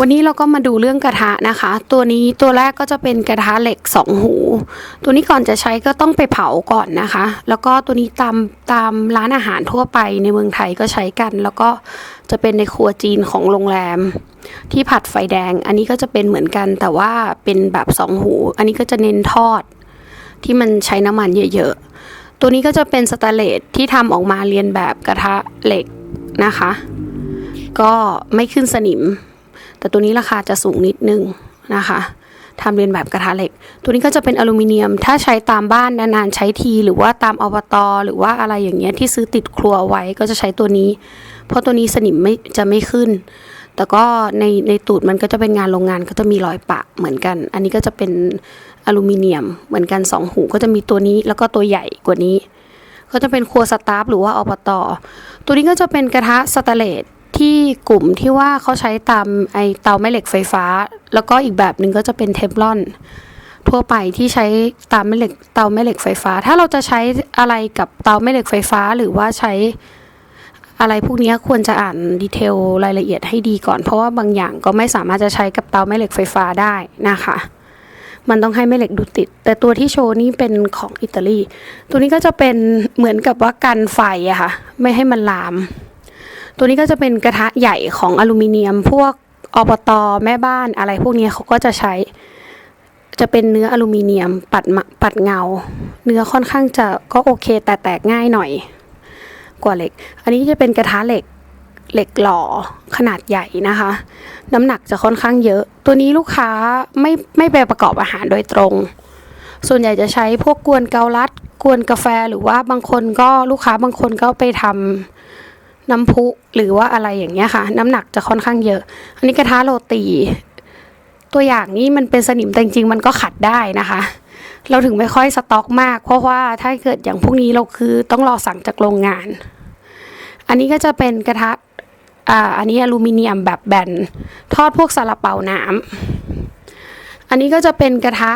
วันนี้เราก็มาดูเรื่องกระทะนะคะ ตัวนี้ตัวแรกก็จะเป็นกระทะเหล็กสองหู ตัวนี้ก่อนจะใช้ก็ต้องไปเผาก่อนนะคะ แล้วก็ตัวนี้ตามตามร้านอาหารทั่วไปในเมืองไทยก็ใช้กัน แล้วก็จะเป็นในครัวจีนของโรงแรม ที่ผัดไฟแดง อันนี้ก็จะเป็นเหมือนกันแต่ว่าเป็นแบบสองหู อันนี้ก็จะเน้นทอด ที่มันใช้น้ำมันเยอะๆ ตัวนี้ก็จะเป็นสแตเลสที่ทำออกมาเรียนแบบกระทะเหล็กนะคะ ก็ไม่ขึ้นสนิม แต่ตัวนี้ราคาจะสูงนิดนึงนะคะทำเรียนแบบกระทะเหล็ก ตัวนี้ก็จะเป็นอลูมิเนียม ถ้าใช้ตามบ้านนานๆใช้ที หรือว่าตามอบตหรือว่าอะไรอย่างเงี้ยที่ซื้อติดครัวไว้ก็จะใช้ตัวนี้ เพราะตัวนี้สนิมไม่จะไม่ขึ้น แต่ก็ในในตูดมันก็จะเป็นงานโรงงานก็จะมีรอยปะเหมือนกัน อันนี้ก็จะเป็นอลูมิเนียมเหมือนกันสองหูก็จะมีตัวนี้แล้วก็ตัวใหญ่กว่านี้ ก็จะเป็นครัวสตาฟหรือว่าอบตตัวนี้ก็จะเป็นกระทะสแตเลส ที่กลุ่มที่ว่าเขาใช้ตามไอเตาแม่เหล็กไฟฟ้า แล้วก็อีกแบบหนึ่งก็จะเป็นเทฟลอนทั่วไปที่ใช้ตามแม่เหล็กเตาแม่เหล็กไฟฟ้า ถ้าเราจะใช้อะไรกับเตาแม่เหล็กไฟฟ้า หรือว่าใช้อะไรพวกนี้ควรจะอ่านดีเทลรายละเอียดให้ดีก่อน เพราะว่าบางอย่างก็ไม่สามารถจะใช้กับเตาแม่เหล็กไฟฟ้าได้นะคะ มันต้องให้แม่เหล็กดูติด แต่ตัวที่โชว์นี่เป็นของอิตาลี ตัวนี้ก็จะเป็นเหมือนกับว่ากันไฟอะค่ะ ไม่ให้มันลาม ตัวนี้ก็จะเป็นกระทะใหญ่ของอลูมิเนียม พวกอบตแม่บ้านอะไรพวกนี้เขาก็จะใช้ จะเป็นเนื้ออลูมิเนียมปัดมะปัดเงา เนื้อค่อนข้างจะก็โอเค แต่แตกง่ายหน่อย กว่าเหล็ก อันนี้จะเป็นกระทะเหล็กเหล็กหล่อขนาดใหญ่นะคะ น้ำหนักจะค่อนข้างเยอะ ตัวนี้ลูกค้าไม่ไม่ไปประกอบอาหารโดยตรง ส่วนใหญ่จะใช้พวกกวนเกาลัด กวนกาแฟหรือว่าบางคนก็ลูกค้าบางคนก็ไปทำ น้ำพุหรือว่าอะไรอย่างเงี้ยค่ะ น้ำหนักจะค่อนข้างเยอะ อันนี้กระทะโรตี ตัวอย่างนี้มันเป็นสนิมแต่จริงๆมันก็ขัดได้นะคะ เราถึงไม่ค่อยสต็อกมาก เพราะว่าถ้าเกิดอย่างพวกนี้เราคือต้องรอสั่งจากโรงงาน อันนี้ก็จะเป็นกระทะอ่าอันนี้อลูมิเนียมแบบแบนทอดพวกซาลาเปาน้ำอันนี้ก็จะเป็นกระทะ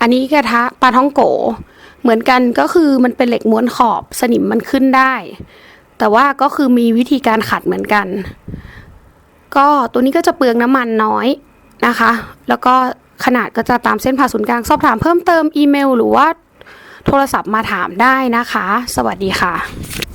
อันนี้กระทะปลาท่องโก เหมือนกันก็คือมันเป็นเหล็กม้วนขอบสนิมมันขึ้นได้ แต่ว่าก็คือมีวิธีการขัดเหมือนกัน ก็ตัวนี้ก็จะเปลืองน้ำมันน้อยนะคะ แล้วก็ขนาดก็จะตามเส้นผ่าศูนย์กลาง สอบถามเพิ่มเติมอีเมล หรือว่าโทรศัพท์มาถามได้นะคะ สวัสดีค่ะ